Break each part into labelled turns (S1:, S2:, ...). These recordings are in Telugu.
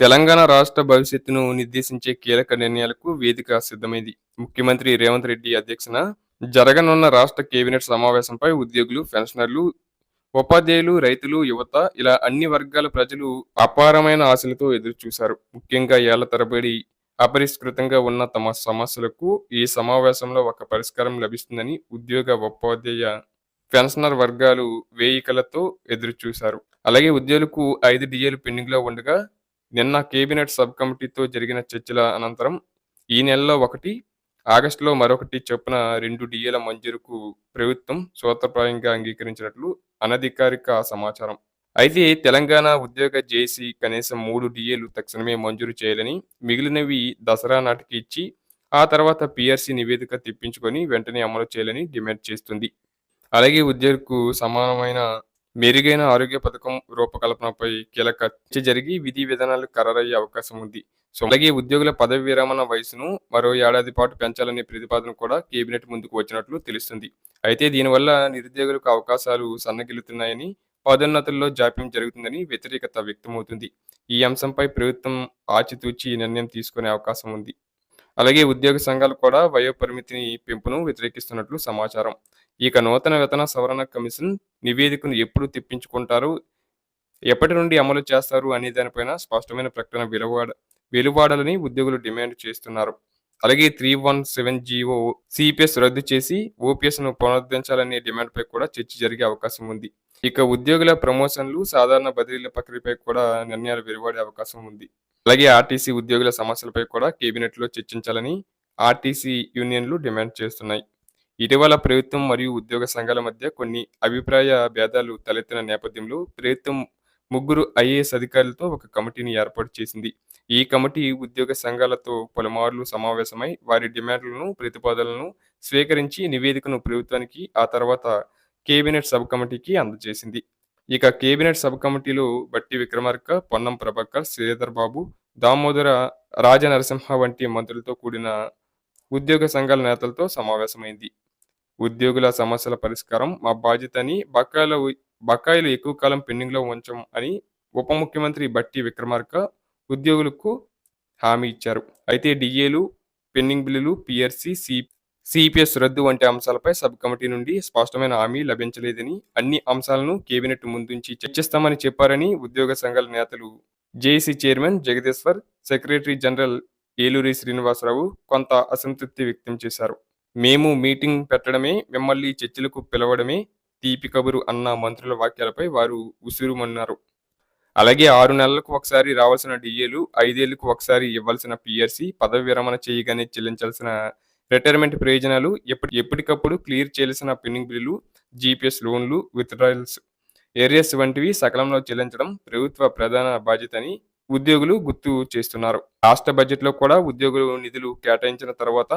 S1: తెలంగాణ రాష్ట్ర భవిష్యత్తును నిర్దేశించే కీలక నిర్ణయాలకు వేదిక సిద్ధమైంది. ముఖ్యమంత్రి రేవంత్ రెడ్డి అధ్యక్షన జరగనున్న రాష్ట్ర కేబినెట్ సమావేశంపై ఉద్యోగులు పెన్షనర్లు ఉపాధ్యాయులు రైతులు యువత ఇలా అన్ని వర్గాల ప్రజలు అపారమైన ఆశలతో ఎదురుచూశారు. ముఖ్యంగా ఏళ్ళ తరబడి అపరిష్కృతంగా ఉన్న తమ సమస్యలకు ఈ సమావేశంలో ఒక పరిష్కారం లభిస్తుందని ఉద్యోగ ఉపాధ్యాయ పెన్షనర్ వర్గాలు వేయికలతో ఎదురుచూశారు. అలాగే ఉద్యోగులకు ఐదు డిఏలు పెండింగ్లో ఉండగా నిన్న కేబినెట్ సబ్ కమిటీతో జరిగిన చర్చల అనంతరం ఈ నెలలో ఒకటి ఆగస్టులో మరొకటి చొప్పున రెండు డిఏల మంజూరుకు ప్రభుత్వం సూత్రప్రాయంగా అంగీకరించినట్లు అనధికారిక సమాచారం. అయితే తెలంగాణ ఉద్యోగ జేసీ కనీసం మూడు డిఏలు తక్షణమే మంజూరు చేయాలని మిగిలినవి దసరా నాటికి ఇచ్చి ఆ తర్వాత పిఆర్సీ నివేదిక తెప్పించుకొని వెంటనే అమలు చేయాలని డిమాండ్ చేస్తుంది. అలాగే ఉద్యోగులకు సమానమైన మెరుగైన ఆరోగ్య పథకం రూపకల్పనపై కీలక చర్చ జరిగి విధి విధానాలు ఖరారయ్యే అవకాశం ఉంది. సో అలాగే ఉద్యోగుల పదవి విరమణ వయసును మరో ఏడాది పాటు పెంచాలనే ప్రతిపాదన కూడా కేబినెట్ ముందుకు వచ్చినట్లు తెలుస్తుంది. అయితే దీనివల్ల నిరుద్యోగులకు అవకాశాలు సన్నగిల్లుతున్నాయని పదోన్నతుల్లో జాప్యం జరుగుతుందని వ్యతిరేకత వ్యక్తమవుతుంది. ఈ అంశంపై ప్రభుత్వం ఆచితూచి నిర్ణయం తీసుకునే అవకాశం ఉంది. అలాగే ఉద్యోగ సంఘాలు కూడా వయో పరిమితిని పెంపును వ్యతిరేకిస్తున్నట్లు సమాచారం. ఇక నూతన వేతన సవరణ కమిషన్ నివేదికను ఎప్పుడు తెప్పించుకుంటారు? ఎప్పటి నుండి అమలు చేస్తారు అనే దానిపైన స్పష్టమైన ప్రకటన వెలువాడ వెలువాడాలని ఉద్యోగులు డిమాండ్ చేస్తున్నారు. అలాగే three one seven GO CPS రద్దు చేసి ఓపీఎస్ను పునరుద్ధరించాలనే డిమాండ్పై కూడా చర్చ జరిగే అవకాశం ఉంది. ఇక ఉద్యోగుల ప్రమోషన్లు సాధారణ బదిలీల ప్రక్రియపై కూడా నిర్ణయాలు వెలువడే అవకాశం ఉంది. అలాగే ఆర్టీసీ ఉద్యోగుల సమస్యలపై కూడా కేబినెట్లో చర్చించాలని ఆర్టీసీ యూనియన్లు డిమాండ్ చేస్తున్నాయి. ఇటీవల ప్రభుత్వం మరియు ఉద్యోగ సంఘాల మధ్య కొన్ని అభిప్రాయ భేదాలు తలెత్తిన నేపథ్యంలో ప్రభుత్వం ముగ్గురు ఐఏఎస్ అధికారులతో ఒక కమిటీని ఏర్పాటు చేసింది. ఈ కమిటీ ఉద్యోగ సంఘాలతో పలుమార్లు సమావేశమై వారి డిమాండ్లను ప్రతిపాదనలను స్వీకరించి నివేదికను ప్రభుత్వానికి ఆ తర్వాత కేబినెట్ సబ్ కమిటీకి అందజేసింది. ఇక కేబినెట్ సబ్ కమిటీలో బట్టి విక్రమార్క పొన్నం ప్రభాకర్ శ్రీధర్ బాబు దామోదర రాజనరసింహ వంటి మంత్రులతో కూడిన ఉద్యోగ సంఘాల నేతలతో సమావేశమైంది. ఉద్యోగుల సమస్యల పరిష్కారం మా బాధ్యత అని బకాయిల బకాయిలు ఎక్కువ కాలం పెండింగ్లో ఉంచం అని ఉప ముఖ్యమంత్రి బట్టి విక్రమార్క ఉద్యోగులకు హామీ ఇచ్చారు. అయితే డిఏలు పెండింగ్ బిల్లులు పిఆర్సి సి సిపిఎస్ రద్దు వంటి అంశాలపై సబ్ కమిటీ నుండి స్పష్టమైన హామీ లభించలేదని అన్ని అంశాలను కేబినెట్ ముందుంచి చర్చిస్తామని చెప్పారని ఉద్యోగ సంఘాల నేతలు JAC chairman Jagadishwar secretary general Eluri Srinivasarao కొంత అసంతృప్తి వ్యక్తం చేశారు. మేము మీటింగ్ పెట్టడమే మిమ్మల్ని చర్చలకు పిలవడమే తీపి కబురు అన్న మంత్రుల వాక్యాలపై వారు ఉసురుమన్నారు. అలాగే ఆరు నెలలకు ఒకసారి రావాల్సిన డిఏలు ఐదేళ్ళకు ఒకసారి ఇవ్వాల్సిన పిఆర్సీ పదవి విరమణ చేయగానే చెల్లించాల్సిన రిటైర్మెంట్ ప్రయోజనాలు ఎప్పటి ఎప్పటికప్పుడు క్లియర్ చేయాల్సిన పెండింగ్ బిల్లులు జీపీఎస్ లోన్లు విత్డ్రాయల్స్ ఏరియస్ వంటివి సకాలంలో చెల్లించడం ప్రభుత్వ ప్రధాన బాధ్యత అని ఉద్యోగులు గుర్తు చేస్తున్నారు. రాష్ట్ర బడ్జెట్లో కూడా ఉద్యోగులు నిధులు కేటాయించిన తర్వాత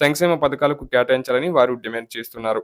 S1: సంక్షేమ పథకాలకు కేటాయించాలని వారు డిమాండ్ చేస్తున్నారు.